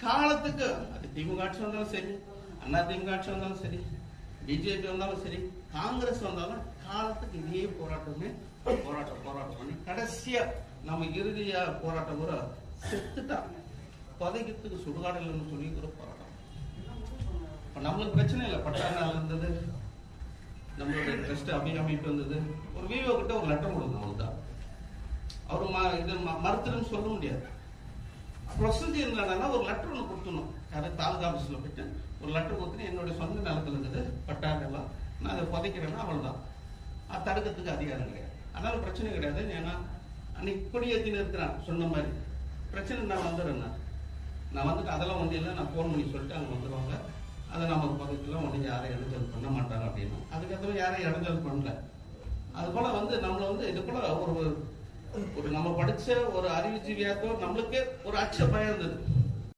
காலத்துக்கு அது திமுக ஆட்சி வந்தாலும் சரி அண்ணா திமுக ஆட்சி வந்தாலும் சரி பிஜேபி வந்தாலும் சரி காங்கிரஸ் வந்தாலும் காலத்துக்கு இதே போராட்டமே போராட்டம் போராட்டம் பண்ணி கடைசியா நம்ம இறுதியா போராட்டம் கூட செத்துட்டான் சுடுகாடு இல்லைன்னு சொல்லி கூட போராட்டம். இப்ப நம்மளுக்கு பிரச்சனை இல்லை. பட்டாணால இருந்தது நம்மளுடைய ட்ரஸ்ட் அபி அமைப்பு வந்தது. ஒரு விவோ கிட்ட ஒரு லெட்டர் கொடுக்கணும் தான் அவர் இது ம- மறுத்துருன்னு சொல்ல முடியாது. ப்ரொசீஜர் என்னன்னா ஒரு லெட்டர் ஒன்று கொடுத்துணும் யாரும் தாலுகா ஆஃபீஸில் போயிட்டு ஒரு லெட்டர் கொடுத்துட்டு என்னுடைய சொந்த நிலத்தில் இருக்குது பட்டாக்கெல்லாம் நான் அதை புதைக்கிறேன்னா அவ்வளவுதான். அது தடுக்கிறதுக்கு அதிகாரம் கிடையாது. அதனால பிரச்சனை கிடையாது. ஏன்னா அன்னைக்கு கொடியேற்றின்னு இருக்கிறான் சொன்ன மாதிரி. பிரச்சனை நான் வந்துடுறேன் நான் நான் வந்துட்டு அதெல்லாம் ஒன்றும் இல்லை. நான் ஃபோன் பண்ணி சொல்லிட்டு அங்கே வந்துடுவாங்க அதை நம்ம பக்கத்தில் ஒன்றும் யாரையும் இடைஞ்சல் பண்ண மாட்டாங்க அப்படின்னு. அதுக்கப்புறம் யாரையும் இடைஞ்சல் பண்ணல. அது போல் வந்து நம்மளை வந்து இது போல் ஒரு ஒரு நம்ம படிச்ச ஒரு அறிவுஜீவியாக்கோ நம்மளுக்கே ஒரு அச்ச பயம் இருந்தது.